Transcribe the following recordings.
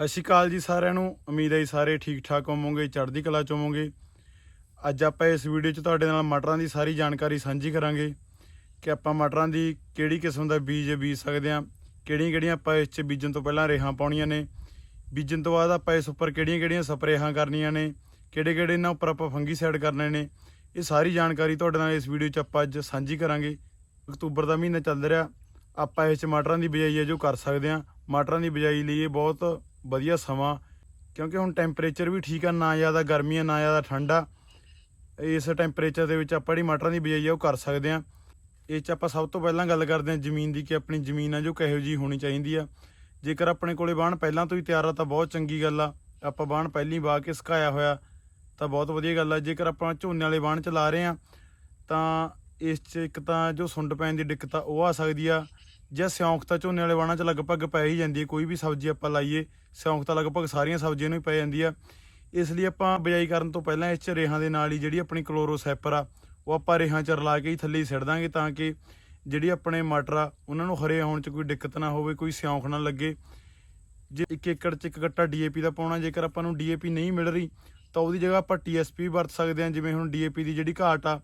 ਸਤਿ ਸ਼੍ਰੀ ਅਕਾਲ ਜੀ ਸਾਰਿਆਂ ਨੂੰ। ਉਮੀਦ ਹੈ ਜੀ ਸਾਰੇ ਠੀਕ ਠਾਕ ਹੋਵੋਗੇ, ਚੜ੍ਹਦੀ ਕਲਾ ਚ ਹੋਵੋਗੇ। ਅੱਜ ਆਪਾਂ ਇਸ ਵੀਡੀਓ 'ਚ ਤੁਹਾਡੇ ਨਾਲ ਮਟਰਾਂ ਦੀ ਸਾਰੀ ਜਾਣਕਾਰੀ ਸਾਂਝੀ ਕਰਾਂਗੇ ਕਿ ਆਪਾਂ ਮਟਰਾਂ ਦੀ ਕਿਹੜੀ ਕਿਸਮ ਦਾ ਬੀਜ ਬੀਜ ਸਕਦੇ ਹਾਂ ਕਿਹੜੀਆਂ ਕਿਹੜੀਆਂ ਆਪਾਂ ਇਸ 'ਚ ਬੀਜਣ ਤੋਂ ਪਹਿਲਾਂ ਰੇਹਾਂ ਪਾਉਣੀਆਂ ਨੇ, ਬੀਜਣ ਤੋਂ ਬਾਅਦ ਆਪਾਂ ਇਸ ਉੱਪਰ ਕਿਹੜੀਆਂ ਕਿਹੜੀਆਂ ਸਪਰੇਹਾਂ ਕਰਨੀਆਂ ਨੇ ਕਿਹੜੇ ਕਿਹੜੇ ਇਹਨਾਂ ਉੱਪਰ ਆਪਾਂ ਫੰਗੀਸਾਈਡ ਕਰਨੇ ਨੇ, ਇਹ ਸਾਰੀ ਜਾਣਕਾਰੀ ਤੁਹਾਡੇ ਨਾਲ ਇਸ ਵੀਡੀਓ 'ਚ ਆਪਾਂ ਅੱਜ ਸਾਂਝੀ ਕਰਾਂਗੇ। ਅਕਤੂਬਰ ਦਾ ਮਹੀਨਾ ਚੱਲ ਰਿਹਾ, ਆਪਾਂ ਇਸ 'ਚ ਮਟਰਾਂ ਦੀ ਬਿਜਾਈ ਹੈ ਜੋ ਕਰ ਸਕਦੇ ਹਾਂ। ਮਟਰਾਂ ਦੀ ਬਿਜਾਈ ਲਈ ਇਹ ਬਹੁਤ ਵਧੀਆ ਸਮਾਂ, ਕਿਉਂਕਿ ਹੁਣ ਟੈਂਪਰੇਚਰ ਵੀ ਠੀਕ ਆ, ਨਾ ਜ਼ਿਆਦਾ ਗਰਮੀ ਆ, ਨਾ ਜ਼ਿਆਦਾ ਠੰਡਾ ਇਸ ਟੈਂਪਰੇਚਰ ਦੇ ਵਿੱਚ ਆਪਾਂ ਜਿਹੜੀ ਮਟਰਾਂ ਦੀ ਬਿਜਾਈ ਆ, ਉਹ ਕਰ ਸਕਦੇ ਹਾਂ ਇਹ 'ਚ ਆਪਾਂ ਸਭ ਤੋਂ ਪਹਿਲਾਂ ਗੱਲ ਕਰਦੇ ਹਾਂ ਜ਼ਮੀਨ ਦੀ, ਕਿ ਆਪਣੀ ਜ਼ਮੀਨ ਆ ਜੋ ਕਿਹੋ ਜੀ ਹੋਣੀ ਚਾਹੀਦੀ ਆ। ਜੇਕਰ ਆਪਣੇ ਕੋਲੇ ਬਾਣ ਪਹਿਲਾਂ ਤੋਂ ਹੀ ਤਿਆਰ ਆ, ਤਾਂ ਬਹੁਤ ਚੰਗੀ ਗੱਲ ਆ। ਆਪਾਂ ਬਾਣ ਪਹਿਲੀ ਵਾਹ ਕੇ ਸੁਕਾਇਆ ਹੋਇਆ, ਤਾਂ ਬਹੁਤ ਵਧੀਆ ਗੱਲ ਆ। ਜੇਕਰ ਆਪਾਂ ਝੋਨੇ ਵਾਲੇ ਬਾਣ ਲਾ ਰਹੇ ਆ, ਤਾਂ ਇਸ 'ਚ ਇੱਕ ਤਾਂ ਜੋ ਸੁੰਡ ਪੈਣ ਦੀ ਦਿੱਕਤ ਆ, ਉਹ ਆ ਸਕਦੀ ਆ। ਜਾਂ ਸਿਉਂਕ ਤਾਂ ਝੋਨੇ ਵਾਲੇ ਬਾਣਾਂ 'ਚ ਲਗਭਗ ਪੈ ਹੀ ਜਾਂਦੀ ਹੈ, ਕੋਈ ਵੀ ਸਬਜ਼ੀ ਆਪਾਂ ਲਾਈਏ ਸਿਉਂਕ ਤਾਂ ਲਗਭਗ ਸਾਰੀਆਂ ਸਬਜ਼ੀਆਂ ਨੂੰ ਹੀ ਪੈ ਜਾਂਦੀ ਆ। ਇਸ ਲਈ ਆਪਾਂ ਬਿਜਾਈ ਕਰਨ ਤੋਂ ਪਹਿਲਾਂ ਇਸ 'ਚ ਰੇਹਾਂ ਦੇ ਨਾਲ ਹੀ ਜਿਹੜੀ ਆਪਣੀ ਕਲੋਰੋਸੈਪਰ ਆ, ਉਹ ਆਪਾਂ ਰੇਹਾਂ 'ਚ ਰਲਾ ਕੇ ਹੀ ਥੱਲੇ ਹੀ ਸਿੱਟ ਦਾਂਗੇ ਤਾਂ ਕਿ ਜਿਹੜੀ ਆਪਣੇ ਮਟਰ ਆ, ਉਹਨਾਂ ਨੂੰ ਹਰੇ ਹੋਣ 'ਚ ਕੋਈ ਦਿੱਕਤ ਨਾ ਹੋਵੇ, ਕੋਈ ਸਿਉਂਕ ਨਾ ਲੱਗੇ। ਜੇ 1 ਏਕੜ 'ਚ ਇੱਕ ਗੱਟਾ ਡੀਏਪੀ ਦਾ ਪਾਉਣਾ, ਜੇਕਰ ਆਪਾਂ ਨੂੰ ਡੀਏਪੀ ਨਹੀਂ ਮਿਲ ਰਹੀ, ਤਾਂ ਉਹਦੀ ਜਗ੍ਹਾ ਆਪਾਂ ਟੀਐਸਪੀ ਵਰਤ ਸਕਦੇ ਹਾਂ, ਜਿਵੇਂ ਹੁਣ ਡੀਏਪੀ ਦੀ ਜਿਹੜੀ ਘਾਟ ਆ,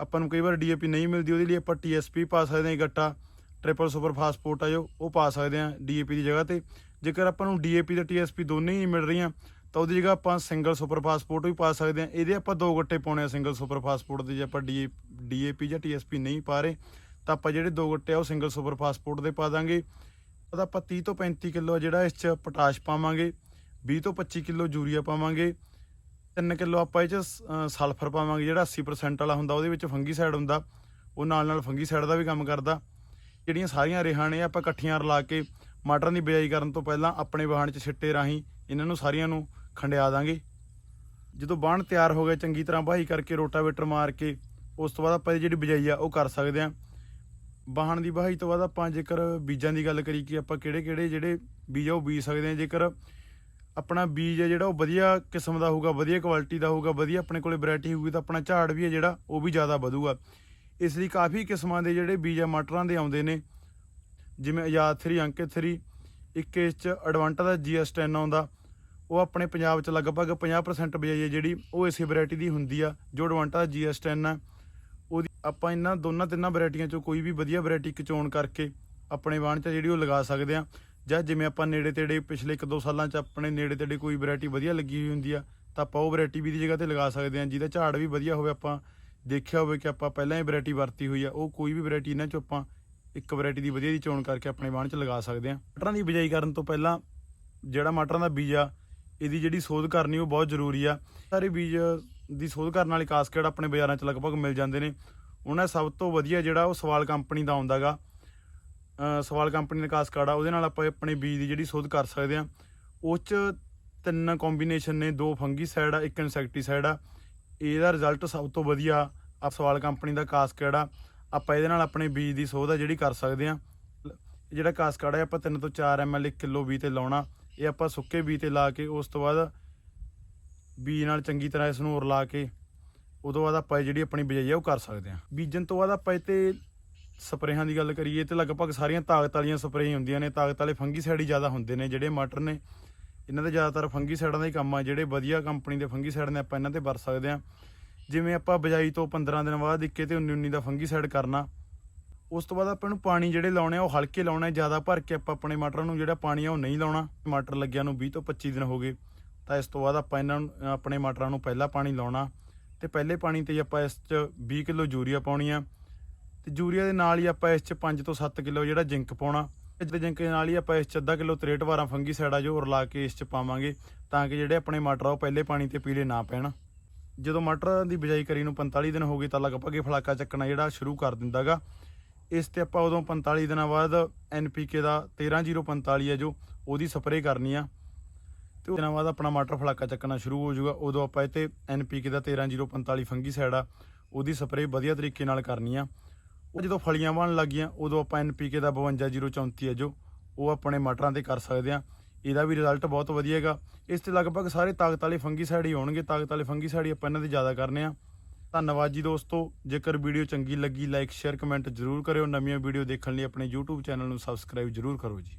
ਆਪਾਂ ਨੂੰ ਕਈ ਵਾਰ ਡੀਏਪੀ ਨਹੀਂ ਮਿਲਦੀ, ਉਹਦੇ ਲਈ ਆਪਾਂ ਟੀਐਸਪੀ ਪਾ ਸਕਦੇ ਹਾਂ ਗੱਟਾ। ਟ੍ਰਿਪਲ ਸੁਪਰ ਫਾਸਫੋਟ ਆ ਜੋ, ਉਹ ਪਾ ਸਕਦੇ ਹਾਂ ਡੀਏਪੀ ਦੀ ਜਗ੍ਹਾ ਤੇ। ਜੇਕਰ ਆਪਾਂ ਨੂੰ ਡੀਏਪੀ ਤੇ ਟੀਐਸਪੀ ਦੋਨੇ ਹੀ ਨਹੀਂ ਮਿਲ ਰਹੀਆਂ, ਤਾਂ ਉਹਦੀ ਜਗ੍ਹਾ ਆਪਾਂ ਸਿੰਗਲ ਸੁਪਰ ਫਾਸਫੋਟ ਵੀ ਪਾ ਸਕਦੇ ਹਾਂ। ਇਹਦੇ ਆਪਾਂ ਦੋ ਗੱਟੇ ਪਾਉਣੇ ਆ ਸਿੰਗਲ ਸੁਪਰ ਫਾਸਫੋਟ ਦੇ, ਜੇ ਆਪਾਂ ਡੀਏਪੀ ਜਾਂ ਟੀਐਸਪੀ ਨਹੀਂ ਪਾ ਰਹੇ, ਤਾਂ ਆਪਾਂ ਜਿਹੜੇ ਦੋ ਗੱਟੇ ਆ ਉਹ ਸਿੰਗਲ ਸੁਪਰ ਫਾਸਫੋਟ ਦੇ ਪਾ ਦਾਂਗੇ। ਉਹਦਾ ਆਪਾਂ 30 ਤੋਂ 35 ਕਿਲੋ ਜਿਹੜਾ ਇਸ ਚ ਪੋਟਾਸ਼ ਪਾਵਾਂਗੇ 20 ਤੋਂ 25 ਕਿਲੋ ਯੂਰੀਆ ਪਾਵਾਂਗੇ 3 ਕਿਲੋ ਆਪਾਂ ਇਹ ਚ ਸਲਫਰ ਪਾਵਾਂਗੇ ਜਿਹੜਾ 80% ਵਾਲਾ ਹੁੰਦਾ, ਉਹਦੇ ਵਿੱਚ ਫੰਗੀਸਾਈਡ ਹੁੰਦਾ, ਉਹ ਨਾਲ ਨਾਲ ਫੰਗੀਸਾਈਡ ਦਾ ਵੀ ਕੰਮ ਕਰਦਾ। ਜਿਹੜੀਆਂ ਸਾਰੀਆਂ ਰੇਹਾਂ ਨੇ, ਆਪਾਂ ਇਕੱਠੀਆਂ ਰਲਾ ਕੇ ਮਟਰਾਂ ਦੀ ਬਿਜਾਈ ਕਰਨ ਤੋਂ ਪਹਿਲਾਂ ਆਪਣੇ ਵਾਹਣ 'ਚ ਛਿੱਟੇ ਰਾਹੀਂ ਇਹਨਾਂ ਨੂੰ ਸਾਰੀਆਂ ਨੂੰ ਖੰਡਿਆ ਦਾਂਗੇ। ਜਦੋਂ ਬਾਣ ਤਿਆਰ ਹੋ ਗਿਆ ਚੰਗੀ ਤਰ੍ਹਾਂ ਵਾਹੀ ਕਰਕੇ, ਰੋਟਾਵੇਟਰ ਮਾਰ ਕੇ, ਉਸ ਤੋਂ ਬਾਅਦ ਆਪਾਂ ਇਹ ਜਿਹੜੀ ਬਿਜਾਈ ਆ, ਉਹ ਕਰ ਸਕਦੇ ਹਾਂ। ਵਾਹਣ ਦੀ ਵਾਹੀ ਤੋਂ ਬਾਅਦ ਆਪਾਂ ਜੇਕਰ ਬੀਜਾਂ ਦੀ ਗੱਲ ਕਰੀ ਕਿ ਆਪਾਂ ਕਿਹੜੇ ਕਿਹੜੇ ਜਿਹੜੇ ਬੀਜ ਆ, ਉਹ ਬੀਜ ਸਕਦੇ ਹਾਂ। ਜੇਕਰ ਆਪਣਾ ਬੀਜ ਹੈ ਜਿਹੜਾ, ਉਹ ਵਧੀਆ ਕਿਸਮ ਦਾ ਹੋਊਗਾ, ਵਧੀਆ ਕੁਆਲਿਟੀ ਦਾ ਹੋਊਗਾ, ਵਧੀਆ ਆਪਣੇ ਕੋਲੇ ਵੈਰਾਈਟੀ ਹੋਊਗੀ, ਤਾਂ ਆਪਣਾ ਝਾੜ ਵੀ ਹੈ ਜਿਹੜਾ, ਉਹ ਵੀ ਜ਼ਿਆਦਾ ਵਧੂਗਾ। ਇਸ ਲਈ ਕਾਫੀ ਕਿਸਮਾਂ ਦੇ ਜਿਹੜੇ ਬੀਜ ਮਟਰਾਂ ਦੇ ਆਉਂਦੇ ਨੇ। ਜਿਵੇਂ ਆਜ਼ਾਦ 3 ਅੰਕਿਤ 3 ਇੱਕ ਇਸ ਚ ਐਡਵਾਂਟਾ ਦਾ GS10 ਆਉਂਦਾ। ਉਹ ਆਪਣੇ ਪੰਜਾਬ ਚ ਲਗਭਗ 50% ਬਿਜਾਈ ਹੈ ਜਿਹੜੀ ਉਹ ਇਸੇ ਵੈਰਾਈਟੀ ਦੀ ਹੁੰਦੀ ਆ, ਜੋ ਐਡਵਾਂਟਾ ਦਾ GS10 ਆ। ਉਹਦੀ ਆਪਾਂ ਇਹਨਾਂ ਦੋਨਾਂ ਤਿੰਨਾਂ ਵੈਰਾਈਟੀਆਂ ਚੋਂ ਕੋਈ ਵੀ ਵਧੀਆ ਵੈਰਾਈਟੀ ਇੱਕ ਚੋਣ ਕਰਕੇ ਆਪਣੇ ਬਾਣ 'ਚ ਜਿਹੜੀ ਉਹ ਲਗਾ ਸਕਦੇ ਆ। ਜਾਂ ਜਿਵੇਂ ਆਪਾਂ ਨੇੜੇ ਤੇੜੇ ਪਿਛਲੇ 1-2 ਸਾਲਾਂ 'ਚ ਆਪਣੇ ਨੇੜੇ ਤੇੜੇ ਕੋਈ ਵੈਰਾਈਟੀ ਵਧੀਆ ਲੱਗੀ ਹੋਈ ਹੁੰਦੀ ਆ, ਤਾਂ ਆਪਾਂ ਉਹ ਵੈਰਾਈਟੀ ਵੀ ਦੀ ਜਗ੍ਹਾ ਤੇ ਲਗਾ ਸਕਦੇ ਆ, ਜਿਹਦਾ ਝਾੜ ਵੀ ਵਧੀਆ ਹੋਵੇ ਆਪਾਂ ਦੇਖਿਆ ਹੋਵੇ ਕਿ ਆਪਾਂ ਪਹਿਲਾਂ ਹੀ ਵੈਰਾਈਟੀ ਵਰਤੀ ਹੋਈ ਆ, ਉਹ ਕੋਈ ਵੀ ਵੈਰਾਈਟੀ ਇਹਨਾਂ 'ਚੋਂ ਆਪਾਂ ਇੱਕ ਵੈਰਾਈਟੀ ਦੀ ਵਧੀਆ ਦੀ ਚੋਣ ਕਰਕੇ ਆਪਣੇ ਬਾਣ 'ਚ ਲਗਾ ਸਕਦੇ ਆ ਮਟਰਾਂ ਦੀ ਬਿਜਾਈ ਕਰਨ ਤੋਂ ਪਹਿਲਾਂ ਜਿਹੜਾ ਮਟਰਾਂ ਦਾ ਬੀਜ ਆ, ਇਹਦੀ ਜਿਹੜੀ ਸੋਧ ਕਰਨੀ ਉਹ ਬਹੁਤ ਜ਼ਰੂਰੀ ਆ। ਸਾਰੇ ਬੀਜ ਦੀ ਸੋਧ ਕਰਨ ਵਾਲੇ ਕਾਸਕੇਟ ਆਪਣੇ ਬਾਜ਼ਾਰਾਂ 'ਚ ਲਗਭਗ ਮਿਲ ਜਾਂਦੇ ਨੇ। ਉਹਨਾਂ ਸਭ ਤੋਂ ਵਧੀਆ ਜਿਹੜਾ ਉਹ ਸਵਾਲ ਕੰਪਨੀ ਦਾ ਆਉਂਦਾਗਾ ਸਵਾਲ ਕੰਪਨੀ ਦਾ ਕਾਸਕਾਰਡ ਆ, ਉਹਦੇ ਨਾਲ ਆਪਾਂ ਆਪਣੇ ਬੀਜ ਦੀ ਜਿਹੜੀ ਸੋਧ ਕਰ ਸਕਦੇ ਆ ਉਹ 'ਚ ਤਿੰਨ ਕੰਬੀਨੇਸ਼ਨ ਨੇ, ਦੋ ਫੰਗੀਸਾਈਡ ਆ, ਇੱਕ ਇਨਸੈਕਟੀਸਾਈਡ ਆ। ਇਹਦਾ ਰਿਜ਼ਲਟ ਸਭ ਤੋਂ ਵਧੀਆ ਆ ਕੰਪਨੀ ਦਾ ਕਾਸਕੇਡ ਆ ਆਪਾਂ ਇਹਦੇ ਨਾਲ ਆਪਣੇ ਬੀਜ ਦੀ ਸੋਧ ਆ ਜਿਹੜੀ ਕਰ ਸਕਦੇ ਆ। ਜਿਹੜਾ ਕਾਸਕਾਰਡ ਆ ਆਪਾਂ 3 ਤੋਂ 4 ml 1 ਕਿਲੋ ਬੀਜ ਤੇ ਲਾਉਣਾ। ਇਹ ਆਪਾਂ ਸੁੱਕੇ ਬੀਜ ਤੇ ਲਾ ਕੇ ਉਸ ਤੋਂ ਬਾਅਦ ਬੀਜ ਨਾਲ ਚੰਗੀ ਤਰ੍ਹਾਂ ਇਸ ਨੂੰ ਉਰਲਾ ਕੇ ਉਦੋਂ ਬਾਅਦ ਆਪਾਂ ਜਿਹੜੀ ਆਪਣੀ ਬਿਜਾਈ ਆ ਉਹ ਕਰ ਸਕਦੇ ਹਾਂ ਬੀਜਣ ਤੋਂ ਬਾਅਦ ਆਪਾਂ ਇਹ ਤੇ ਸਪਰੇਹਾਂ ਦੀ ਗੱਲ ਕਰੀਏ ਤੇ ਲਗਭਗ ਸਾਰੀਆਂ ਤਾਕਤ ਵਾਲੀਆਂ ਸਪਰੇਆਂ ਹੁੰਦੀਆਂ ਨੇ। ਤਾਕਤ ਵਾਲੇ ਫੰਗੀਸਾਈਡ ਹੀ ਜ਼ਿਆਦਾ ਹੁੰਦੇ ਨੇ ਜਿਹੜੇ ਮਟਰ ਨੇ। ਇਹਨਾਂ ਦੇ ਜ਼ਿਆਦਾਤਰ ਫੰਗੀਸਾਈਡਾਂ ਦਾ ਹੀ ਕੰਮ ਆ, ਜਿਹੜੇ ਵਧੀਆ ਕੰਪਨੀ ਦੇ ਫੰਗੀਸਾਈਡ ਨੇ, ਆਪਾਂ ਇਹਨਾਂ ਤੇ ਵਰਤ ਸਕਦੇ ਹਾਂ। ਜਿਵੇਂ ਆਪਾਂ ਬਜਾਈ ਤੋਂ 15 ਦਿਨ ਬਾਅਦ 21 ਤੇ 19 19 ਦਾ ਫੰਗੀਸਾਈਡ ਕਰਨਾ। ਉਸ ਤੋਂ ਬਾਅਦ ਆਪਾਂ ਨੂੰ ਪਾਣੀ ਜਿਹੜੇ ਲਾਉਣੇ ਆ, ਉਹ ਹਲਕੇ ਲਾਉਣੇ ਜ਼ਿਆਦਾ ਭਰ ਕੇ ਆਪਾਂ ਆਪਣੇ ਮਟਰਾਂ ਨੂੰ ਜਿਹੜਾ ਪਾਣੀ ਆ, ਉਹ ਨਹੀਂ ਲਾਉਣਾ। ਮਟਰ ਲੱਗਿਆ ਨੂੰ 20 ਤੋਂ 25 ਦਿਨ ਹੋ ਗਏ। ਤਾਂ ਇਸ ਤੋਂ ਬਾਅਦ ਆਪਾਂ ਇਹਨਾਂ ਨੂੰ ਆਪਣੇ ਮਟਰਾਂ ਨੂੰ ਪਹਿਲਾ ਪਾਣੀ ਲਾਉਣਾ। ਤੇ ਪਹਿਲੇ ਪਾਣੀ ਤੇ ਆਪਾਂ ਇਸ 'ਚ 20 ਕਿਲੋ ਯੂਰੀਆ ਪਾਉਣੀ ਆ। ਤੇ ਯੂਰੀਆ ਦੇ ਨਾਲ ਹੀ ਆਪਾਂ ਇਸ 'ਚ 5 ਤੋਂ 7 ਕਿਲੋ ਜਿਹੜਾ ਜ਼ਿੰਕ ਪਾਉਣਾ। ਤੇ ਜ਼ਿੰਕ ਦੇ ਨਾਲ ਹੀ ਆਪਾਂ ਇਸ 'ਚ ਅੱਧਾ ਕਿਲੋ 63 ਵਾਰਾਂ ਫੰਗੀਸਾਈਡ ਆ ਜੋ ਰਲਾ ਕੇ ਇਸ 'ਚ ਪਾਵਾਂਗੇ ਤਾਂ ਕਿ ਜਿਹੜੇ ਆਪਣੇ ਮਟਰ ਆ ਉਹ ਪਹਿਲੇ ਪਾਣੀ ਤੇ ਪੀਲੇ ਨਾ ਪੈਣ। ਜਦੋਂ ਮਟਰ ਦੀ ਬਿਜਾਈ ਕਰੀ ਨੂੰ 45 ਦਿਨ ਹੋ ਗਏ ਤਾਂ ਲਗਭਗ ਇਹ ਫਲਾਕਾ ਚੱਕਣਾ ਜਿਹੜਾ ਸ਼ੁਰੂ ਕਰ ਦਿੰਦਾਗਾ। ਇਸ ਤੇ ਆਪਾਂ ਉਦੋਂ 45 ਦਿਨਾਂ ਬਾਅਦ NPK ਦਾ 13045 ਹੈ ਜੋ, ਉਹਦੀ ਸਪਰੇਅ ਕਰਨੀ ਆ। ਤੇ ਉਹਨਾਂ ਬਾਅਦ ਆਪਣਾ ਮਟਰ ਫਲਾਕਾ ਚੱਕਣਾ ਸ਼ੁਰੂ ਹੋ ਜਾਊਗਾ। ਉਦੋਂ ਆਪਾਂ ਇਹ ਤੇ NPK ਦਾ 13045 ਫੰਗੀਸਾਈਡ ਆ ਉਹਦੀ ਸਪਰੇਅ ਵਧੀਆ ਤਰੀਕੇ ਨਾਲ ਕਰਨੀ ਆ। ਉਹ ਜਦੋਂ ਫਲੀਆਂ ਬਣਨ ਲੱਗੀਆਂ ਉਦੋਂ ਆਪਾਂ NPK ਦਾ 52034 ਹੈ ਜੋ, ਉਹ ਆਪਣੇ ਮਟਰਾਂ ਤੇ ਕਰ ਸਕਦੇ ਆ ਇਹਦਾ ਵੀ ਰਿਜ਼ਲਟ ਬਹੁਤ ਵਧੀਆ ਹੈਗਾ। ਇਸ ਤੇ ਲਗਭਗ ਸਾਰੇ ਤਾਕਤ ਵਾਲੇ ਫੰਗੀਸਾਈਡ ਹੀ ਹੋਣਗੇ। ਤਾਕਤ ਵਾਲੇ ਫੰਗੀਸਾਈਡ ਹੀ ਆਪਾਂ ਇਹਨਾਂ ਤੇ ਜ਼ਿਆਦਾ ਕਰਨੇ ਆ ਧੰਨਵਾਦ ਜੀ ਦੋਸਤੋ। ਜੇਕਰ ਵੀਡੀਓ ਚੰਗੀ ਲੱਗੀ ਲਾਈਕ ਸ਼ੇਅਰ ਕਮੈਂਟ ਜ਼ਰੂਰ ਕਰਿਓ। ਨਵੀਆਂ ਵੀਡੀਓ ਦੇਖਣ ਲਈ ਆਪਣੇ YouTube ਚੈਨਲ ਨੂੰ ਸਬਸਕ੍ਰਾਈਬ ਜ਼ਰੂਰ ਕਰੋ ਜੀ।